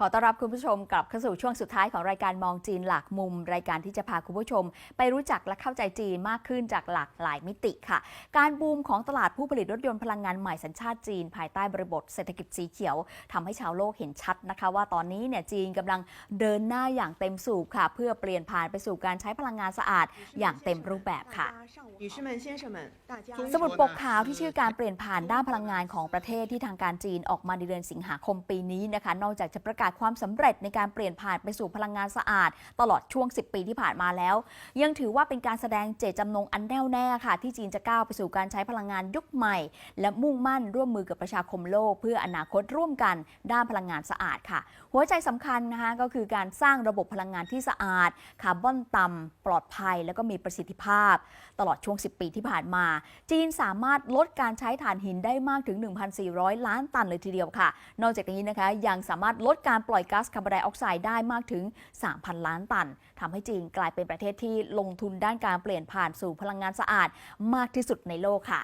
ขอต้อนรับคุณผู้ชมกลับเข้าสู่ช่วงสุดท้ายของรายการมองจีนหลากมุม รายการที่จะพาคุณผู้ชม ไปรู้จักและเข้าใจจีนมากขึ้นจากหลากหลายมิติค่ะ การบูมของตลาดผู้ผลิตรถยนต์พลังงานใหม่สัญชาติจีน ภายใต้บริบทเศรษฐกิจสีเขียว ทำให้ชาวโลกเห็นชัดนะคะ ว่าตอนนี้เนี่ยจีนกำลังเดินหน้าอย่างเต็มสูบค่ะ เพื่อเปลี่ยนผ่านไปสู่การใช้พลังงานสะอาดอย่างเต็มรูปแบบค่ะสมุดปกขาวที่ชื่อการเปลี่ยนผ่านด้านพลังงานของประเทศที่ทางการจีนออกมาในเดือนสิงหาคมปีนี้นะคะ นอกจากจะประกาศความสำเร็จในการเปลี่ยนผ่านไปสู่พลังงานสะอาด ตลอดช่วง 10 ปีที่ผ่านมาแล้ว ยังถือว่าเป็นการแสดงเจตจำนงอันแน่วแน่ค่ะ ที่จีนจะก้าวไปสู่การใช้พลังงานยุคใหม่ และมุ่งมั่นร่วมมือกับประชาคมโลก เพื่ออนาคตร่วมกันด้านพลังงานสะอาดค่ะ หัวใจสำคัญนะคะก็คือการสร้างระบบพลังงานที่สะอาดคาร์บอนต่ำปลอดภัย แล้วก็มีประสิทธิภาพ ตลอดช่วง 10 ปีที่ผ่านมา จีนสามารถลดการใช้ถ่านหินได้มากถึง 1,400 ล้านตันเลยทีเดียวค่ะ นอกจากนี้นะคะยังสามารถลดการปล่อยก๊าซคาร์บอนไดออกไซด์ได้มากถึง 3,000 ล้านตันทำให้จีนกลายเป็นประเทศที่ลงทุนด้านการเปลี่ยนผ่านสู่พลังงานสะอาดมากที่สุดในโลกค่ะ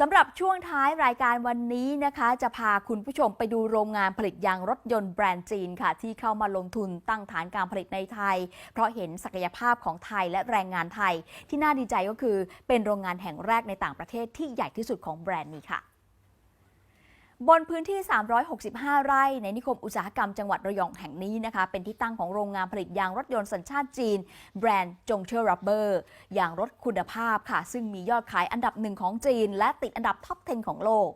สำหรับช่วงท้ายรายการวันนี้นะคะ จะพาคุณผู้ชมไปดูโรงงานผลิตยางรถยนต์แบรนด์จีนค่ะ ที่เข้ามาลงทุนตั้งฐานการผลิตในไทย เพราะเห็นศักยภาพของไทยและแรงงานไทย ที่น่าดีใจก็คือเป็นโรงงานแห่งแรกในต่างประเทศที่ใหญ่ที่สุดของแบรนด์นี้ค่ะ บนพื้นที่ 365 ไร่ ในนิคมอุตสาหกรรมจังหวัดระยองแห่งนี้นะคะ เป็นที่ตั้งของโรงงานผลิตยางรถยนต์สัญชาติจีน แบรนด์จงเชอร์รับเบอร์ยางรถคุณภาพค่ะ ซึ่งมียอดขายอันดับหนึ่งของจีน และติดอันดับท็อป 10 ของโลก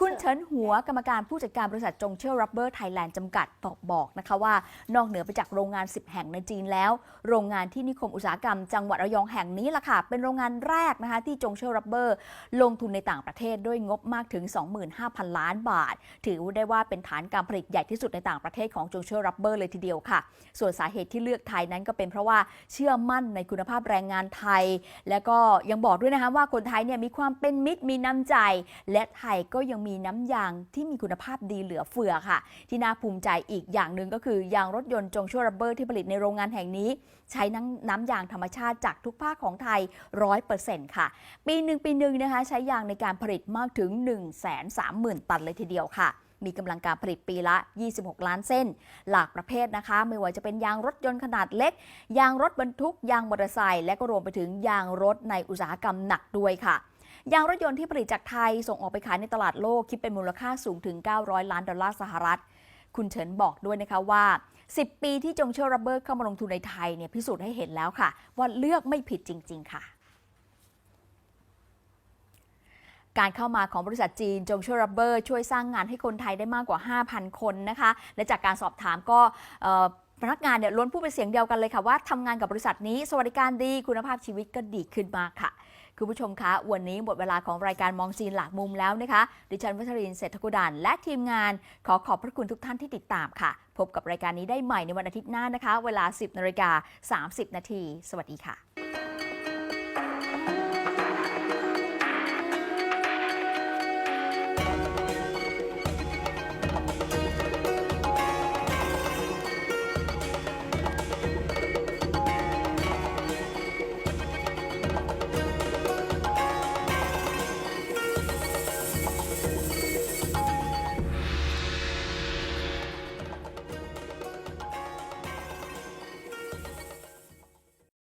คุณเฉินหัวกรรมการผู้จัดการบริษัทจงเชอร์รับเบอร์ไทยแลนด์จำกัดบอกบอกนะคะว่า นอกเหนือไปจากโรงงาน 10 แห่งในจีนแล้ว โรงงานที่นิคมอุตสาหกรรมจังหวัดระยองแห่งนี้ล่ะค่ะ เป็นโรงงานแรกนะคะที่จงเชอร์รับเบอร์ลงทุนในต่างประเทศด้วยงบมากถึง 25,000ล้านบาท ถือได้ว่าเป็นฐานการผลิตใหญ่ที่สุดในต่างประเทศของจงเชื่อรับเบอร์เลยทีเดียวค่ะ ส่วนสาเหตุที่เลือกไทยนั้นก็เป็นเพราะว่าเชื่อมั่นในคุณภาพแรงงานไทย และก็ยังบอกด้วยนะคะว่าคนไทยเนี่ยมีความเป็นมิตรมีน้ำใจ และไทยก็ยังมีน้ำยางที่มีคุณภาพดีเหลือเฟือค่ะ ที่น่าภูมิใจอีกอย่างหนึ่งก็คือยางรถยนต์จงชั่วรับเบอร์ที่ผลิตในโรงงานแห่งนี้ ใช้น้ำน้ำยางธรรมชาติจากทุกภาคของไทย 100%ค่ะ ปีหนึ่งปีหนึ่งนะคะใช้ยางในการผลิตมากถึง 1 3 0 0 0 0ตันเลยทีเดียวค่ะ มีกำลังการผลิตปีละ 26 ล้านเส้น หลากประเภทนะคะ ไม่ว่าจะเป็นยางรถยนต์ขนาดเล็ก ยางรถบรรทุก ยางมอเตอร์ไซค์ และก็รวมไปถึงยางรถในอุตสาหกรรมหนักด้วยค่ะยางรถยนต์ที่ผลิตจากไทยส่งออกไปขายในตลาดโลก คิดเป็นมูลค่าสูงถึง 900 ล้านดอลลาร์สหรัฐ คุณเฉินบอกด้วยนะคะว่า 10 ปีที่จงเชอร์รับเบอร์เข้ามาลงทุนในไทยเนี่ยพิสูจน์ให้เห็นแล้วค่ะ ว่าเลือกไม่ผิดจริง ๆ ค่ะ การเข้ามาของบริษัทจีนจงช่วยรับเบอร์ช่วยสร้างงานให้คนไทยได้มากกว่า 5,000 คนนะคะ และจากการสอบถามก็พนักงานเนี่ยล้วนพูดเป็นเสียงเดียวกันเลยค่ะว่าทำงานกับบริษัทนี้สวัสดิการดีคุณภาพชีวิตก็ดีขึ้นมากค่ะคุณผู้ชมคะ วันนี้หมดเวลาของรายการมองจีนหลากมุมแล้วนะคะ ดิฉันวัชรินทร์เศรษฐกุดานและทีมงานขอขอบพระคุณทุกท่านที่ติดตามค่ะ พบกับรายการนี้ได้ใหม่ในวันอาทิตย์หน้านะคะ เวลา 10นาฬิกา30 นาที สวัสดีค่ะ